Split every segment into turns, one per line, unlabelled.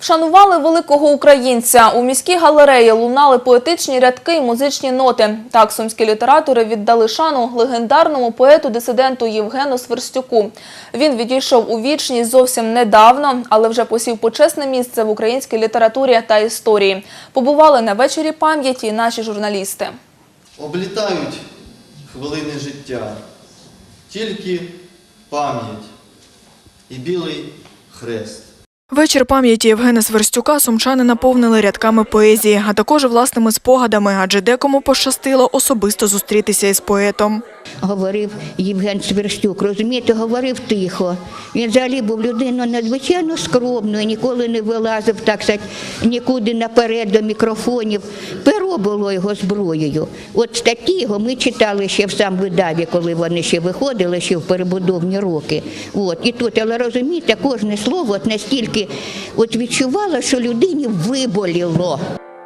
Вшанували великого українця. У міській галереї лунали поетичні рядки і музичні ноти. Так сумські літератори віддали шану легендарному поету-дисиденту Євгену Сверстюку. Він відійшов у вічність зовсім недавно, але вже посів почесне місце в українській літературі та історії. Побували на вечорі пам'яті наші журналісти.
Облітають хвилини життя, тільки пам'ять і білий хрест.
Вечір пам'яті Євгена Сверстюка сумчани наповнили рядками поезії, а також власними спогадами, адже декому пощастило особисто зустрітися із поетом.
говорив Євген Сверстюк. Розумієте, говорив тихо. Він взагалі був людиною надзвичайно скромною, ніколи не вилазив так сказати, нікуди наперед до мікрофонів. Перо було його зброєю. От статті його ми читали ще в сам видаві, коли вони ще виходили, ще в перебудовні роки. От. І тут, але розумієте, кожне слово от настільки от відчувала, що людині виболіло.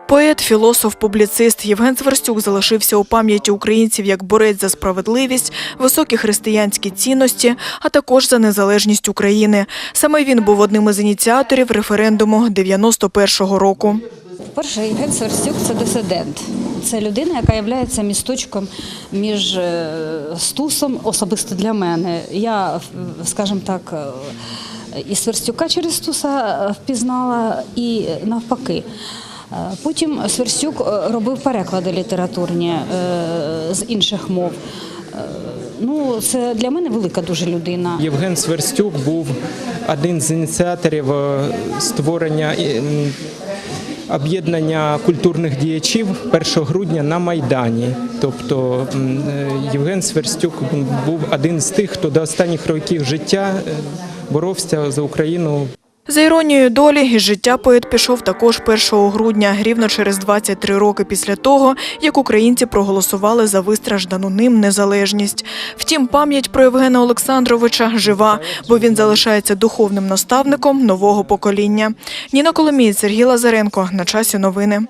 Поет, філософ, публіцист Євген Сверстюк залишився у пам'яті українців як борець за справедливість, високі християнські цінності, а також за незалежність України. Саме він був одним із ініціаторів референдуму 91-го року.
Перше, Євген Сверстюк це дисидент. Це людина, яка є місточком між е, Стусом, особисто для мене. Я, скажімо так, е, і Сверстюка через Стуса е, впізнала, і навпаки. Е, Потім Сверстюк е, робив переклади літературні е, з інших мов. Е, Ну, це для мене велика дуже людина.
Євген Сверстюк був один з ініціаторів е, створення е, об'єднання культурних діячів 1 грудня на Майдані. Тобто е, Євген Сверстюк був один з тих, хто до останніх років життя е, боровся за Україну
За іронією долі, із життя поет пішов також 1 грудня, рівно через 23 роки після того, як українці проголосували за вистраждану ним незалежність. Втім, пам'ять про Євгена Олександровича жива, бо він залишається духовним наставником нового покоління. Ніна Коломієць, Сергій Лазаренко. На часі новини.